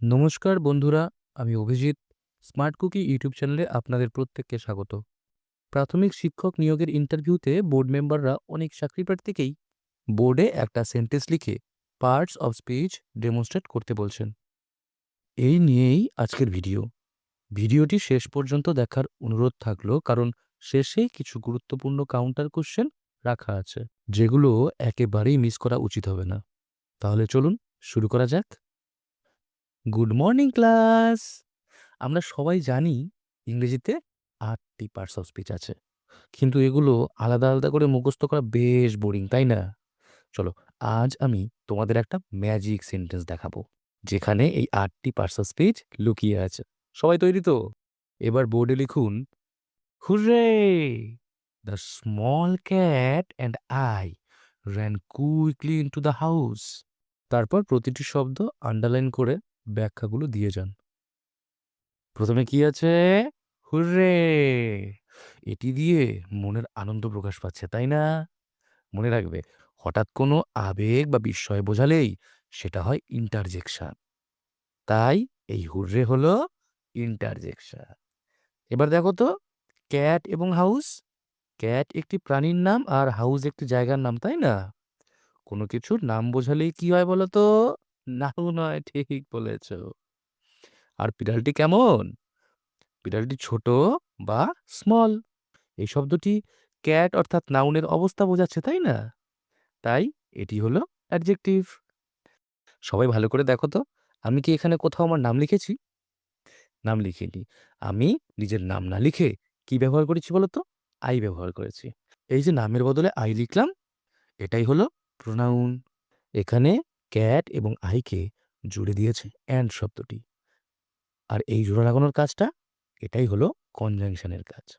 নমস্কার বন্ধুরা, আমি অভিজিৎ। স্মার্ট কুকি ইউটিউব চ্যানেলে আপনাদের প্রত্যেককে স্বাগত। প্রাথমিক শিক্ষক নিয়োগের ইন্টারভিউতে বোর্ড মেম্বাররা অনেক চাকরি প্রার্থীকেই বোর্ডে একটা সেন্টেন্স লিখে পার্টস অফ স্পিচ ডেমনস্ট্রেট করতে বলছেন। এই নিয়েই আজকের ভিডিও। ভিডিওটি শেষ পর্যন্ত দেখার অনুরোধ থাকল কারণ শেষে কিছু গুরুত্বপূর্ণ কাউন্টার কোশ্চেন রাখা আছে যেগুলো একেবারেই মিস করা উচিত হবে না। তাহলে চলুন শুরু করা যাক। Good morning class! আমরা সবাই জানি ইংরেজিতে ৮ টি পার্টস অফ স্পিচ আছে। কিন্তু এগুলো আলাদা, আলাদা করে মুখস্থ করা বেশ বোরিং, তাই না? চলো আজ আমি তোমাদের একটা ম্যাজিক সেন্টেন্স দেখাবো। যেখানে এই ৮ টি পার্টস অফ স্পিচ লুকিয়ে আছে। সবাই তৈরি তো? এবার বোর্ডে লিখুন hurray! The small cat and I ran quickly into the house. তারপর প্রতিটি শব্দ আন্ডারলাইন করে ব্যাখ্যাগুলো দিয়ে যান। প্রথমে কি আছে? হুররে! এটি দিয়ে মনের আনন্দ প্রকাশ পাচ্ছে, তাই না? মনে রাখবে হঠাৎ কোনো আবেগ বা বিস্ময় বোঝালেই সেটা হয় ইন্টারজেকশন। তাই এই হুররে হলো ইন্টারজেকশন। এবার দেখো তো ক্যাট এবং হাউস। ক্যাট একটি প্রাণীর নাম আর হাউস একটি জায়গার নাম, তাই না? কোনো কিছুর নাম বোঝালেই কি হয় বলো তো? নাউন নয় ঠিক বলেছ। আর বিড়ালটি কেমন? বিড়ালটি ছোট বা স্মল। এই শব্দটি ক্যাট অর্থাৎ নাউনের অবস্থা বোঝাচ্ছে, তাই না? তাই এটি হলো অ্যাডজেক্টিভ। সবাই ভালো করে দেখো তো, আমি কি এখানে কোথাও আমার নাম লিখেছি? নাম লিখিনি। আমি নিজের নাম না লিখে কি ব্যবহার করেছি বলো তো? আই ব্যবহার করেছি। এই যে নামের বদলে আই লিখলাম, এটাই হলো প্রোনাউন। এখানে ক্যাট এবং আইকে জুড়ে দিয়েছে অ্যান্ড শব্দটি। আর এই জোড়া লাগানোর কাজটা এটাই হলো কনজাংশনের কাজ।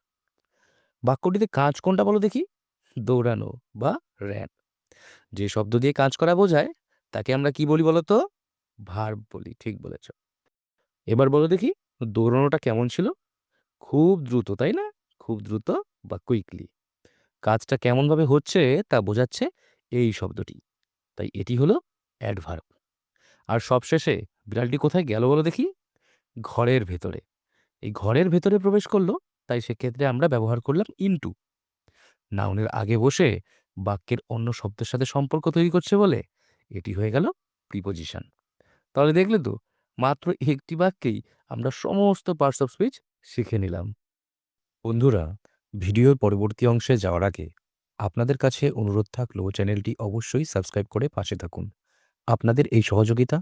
বাক্যটিতে কাজ কোনটা বলো দেখি? দৌড়ানো বা র্যান। যে শব্দ দিয়ে কাজ করা বোঝায় তাকে আমরা কি বলি বলো তো? ভার্ব বলি, ঠিক বলেছ। এবার বলো দেখি দৌড়ানোটা কেমন ছিল? খুব দ্রুত, তাই না? খুব দ্রুত বা কুইকলি। কাজটা কেমনভাবে হচ্ছে তা বোঝাচ্ছে এই শব্দটি। তাই এটি হলো অ্যাডভার্ব। আর সবশেষে বিড়ালটি কোথায় গেল বলো দেখি? ঘরের ভেতরে। এই ঘরের ভেতরে প্রবেশ করল, তাই সেক্ষেত্রে আমরা ব্যবহার করলাম ইনটু। নাউনের আগে বসে বাক্যের অন্য শব্দের সাথে সম্পর্ক তৈরি করছে বলে এটি হয়ে গেল প্রিপোজিশন। তাহলে দেখলে তো, মাত্র একটি বাক্যেই আমরা সমস্ত পার্টস অফ স্পিচ শিখে নিলাম। বন্ধুরা, ভিডিওর পরবর্তী অংশে যাওয়ার আগে আপনাদের কাছে অনুরোধ থাকল চ্যানেলটি অবশ্যই সাবস্ক্রাইব করে পাশে থাকুন। আপনাদের এই সহযোগিতা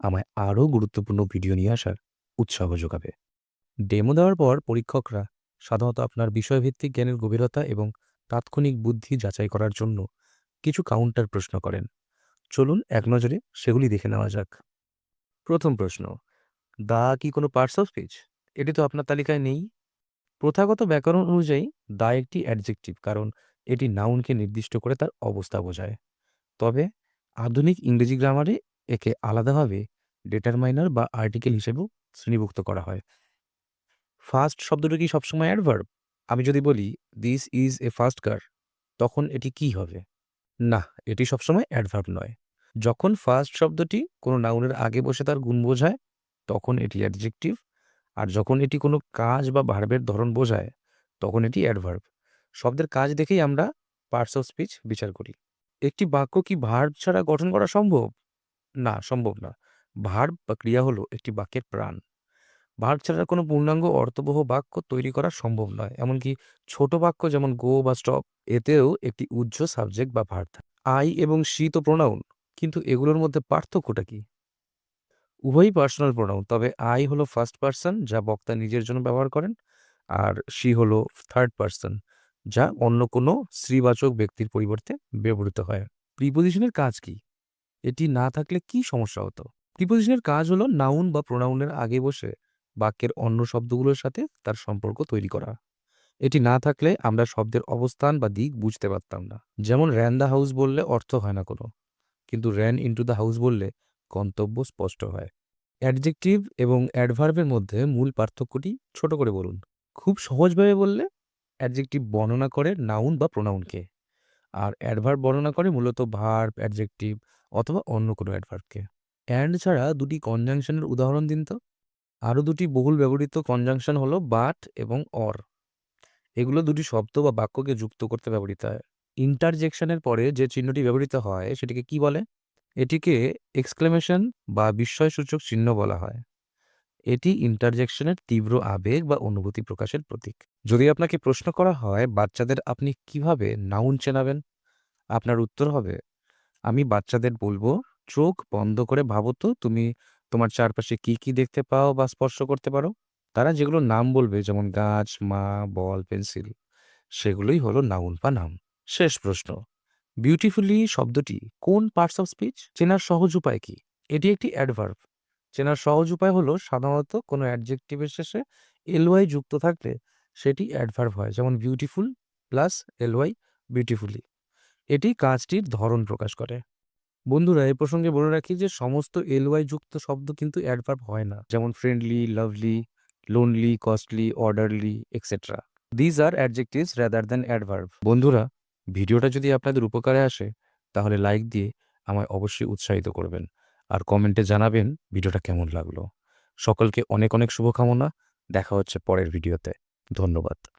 আমায় আরও গুরুত্বপূর্ণ ভিডিও নিয়ে আসার উৎসাহ যোগাবে। ডেমো দেওয়ার পর পরীক্ষকরা সাধারণত আপনার বিষয়ভিত্তিক জ্ঞানের গভীরতা এবং তাৎক্ষণিক বুদ্ধি যাচাই করার জন্য কিছু কাউন্টার প্রশ্ন করেন। চলুন এক নজরে সেগুলি দেখে নেওয়া যাক। প্রথম প্রশ্ন, দা কি কোনো পার্টস অফ স্পিচ? এটি তো আপনার তালিকায় নেই। প্রথাগত ব্যাকরণ অনুযায়ী, দা একটি অ্যাডজেক্টিভ কারণ এটি নাউনকে নির্দিষ্ট করে তার অবস্থা বোঝায়। তবে আধুনিক ইংরেজি গ্রামারে একে আলাদাভাবে ডেটারমাইনার বা আর্টিকেল হিসেবেও শ্রেণীভুক্ত করা হয়। ফার্স্ট শব্দটা কি সবসময় অ্যাডভার্ব? আমি যদি বলি this is a first car তখন এটি কি হবে? না, এটি সবসময় অ্যাডভার্ব নয়। যখন ফার্স্ট শব্দটি কোনো নাউনের আগে বসে তার গুণ বোঝায় তখন এটি অ্যাডজেক্টিভ আর যখন এটি কোনো কাজ বা ভার্বের ধরন বোঝায় তখন এটি অ্যাডভার্ব। শব্দের কাজ দেখেই আমরা পার্টস অফ স্পিচ বিচার করি। একটি বাক্য কি ভার্ব ছাড়া গঠন করা সম্ভব? না, সম্ভব না। ভার্ব বা ক্রিয়া হলো একটি বাক্যের প্রাণ। ভার্ব ছাড়া কোনো পূর্ণাঙ্গ অর্থবহ বাক্য তৈরি করা সম্ভব নয়। এমনকি ছোট বাক্য যেমন গো বা স্টপ এতেও একটি উহ্য সাবজেক্ট বা ভার্ব থাকে। আই এবং শি তো প্রোনাউন কিন্তু এগুলোর মধ্যে পার্থক্যটা কি? উভয়ই পার্সোনাল প্রোনাউন তবে আই হলো ফার্স্ট পার্সন যা বক্তা নিজের জন্য ব্যবহার করেন আর শি হলো থার্ড পারসন যা অন্য কোনো স্ত্রীবাচক ব্যক্তির পরিবর্তে ব্যবহৃত হয়। প্রিপোজিশনের কাজ কি? এটি না থাকলে কি সমস্যা হতো? প্রিপোজিশনের কাজ হলো নাউন বা প্রোনাউনের আগে বসে বাক্যের অন্য শব্দগুলোর সাথে তার সম্পর্ক তৈরি করা। এটি না থাকলে আমরা শব্দের অবস্থান বা দিক বুঝতে পারতাম না। যেমন র্যান দ্য হাউস বললে অর্থ হয় না কোনো। কিন্তু র্যান ইনটু দ্য হাউস বললে গন্তব্য স্পষ্ট হয়। অ্যাডজেক্টিভ এবং অ্যাডভার্বের মধ্যে মূল পার্থক্যটি ছোট করে বলুন। খুব সহজভাবে বললে অ্যাডজেক্টিভ বর্ণনা করে নাউন বা প্রোনাউনকে। আর অ্যাডভার্ব বর্ণনা করে মূলত ভার্ব, অ্যাডজেক্টিভ অথবা অন্য কোনো অ্যাডভার্বকে। অ্যান্ড ছাড়া দুটি কনজাংশনের উদাহরণ দিন তো। আরও দুটি বহুল ব্যবহৃত কনজাংশন হলো বাট এবং অর এগুলো দুটি শব্দ বা বাক্যকে যুক্ত করতে ব্যবহৃত হয়। ইন্টারজেকশনের পরে যে চিহ্নটি ব্যবহৃত হয় সেটিকে কি বলে? এটিকে এক্সক্লেমেশন বা বিস্ময়সূচক চিহ্ন বলা হয়। এটি ইন্টারজেকশনের তীব্র আবেগ বা অনুভূতি প্রকাশের প্রতীক। যদি আপনাকে প্রশ্ন করা হয়, বাচ্চাদের আপনি কীভাবে নাউন চেনাবেন? আপনার উত্তর হবে, আমি বাচ্চাদের বলব, চোখ বন্ধ করে ভাবো তো, তুমি তোমার চারপাশে কি কি দেখতে পাও বা স্পর্শ করতে পারো? তারা যেগুলো নাম বলবে, যেমন গাছ, মা, বল, পেন্সিল, সেগুলোই হলো নাউন বা নাম। শেষ প্রশ্ন বিউটিফুলি শব্দটি কোন পার্টস অফ স্পিচ চেনার সহজ উপায় কি? এটি একটি অ্যাডভার্ব চেনার সহজ উপায় হলো সাধারণত কোনো অ্যাডজেক্টিভের শেষে এলওয়াই যুক্ত থাকলে সেটি অ্যাডভার্ব হয়, যেমন বিউটিফুল প্লাস এলওয়াই বিউটিফুলি এটি কাজটির ধরন প্রকাশ করে। বন্ধুরা এই প্রসঙ্গে বলে রাখি যে সমস্ত এলওয়াই যুক্ত শব্দ কিন্তু অ্যাডভার্ব হয় না, যেমন friendly lovely lonely costly orderly etcetera these R adjectives rather than adverb বন্ধুরা, ভিডিওটা যদি আপনাদের উপকারে আসে, তাহলে লাইক দিয়ে আমায় অবশ্যই উৎসাহিত করবেন। আর কমেন্টে জানাবেন ভিডিওটা কেমন লাগল। সকলকে অনেক অনেক শুভকামনা। দেখা হচ্ছে পরের ভিডিওতে। ধন্যবাদ।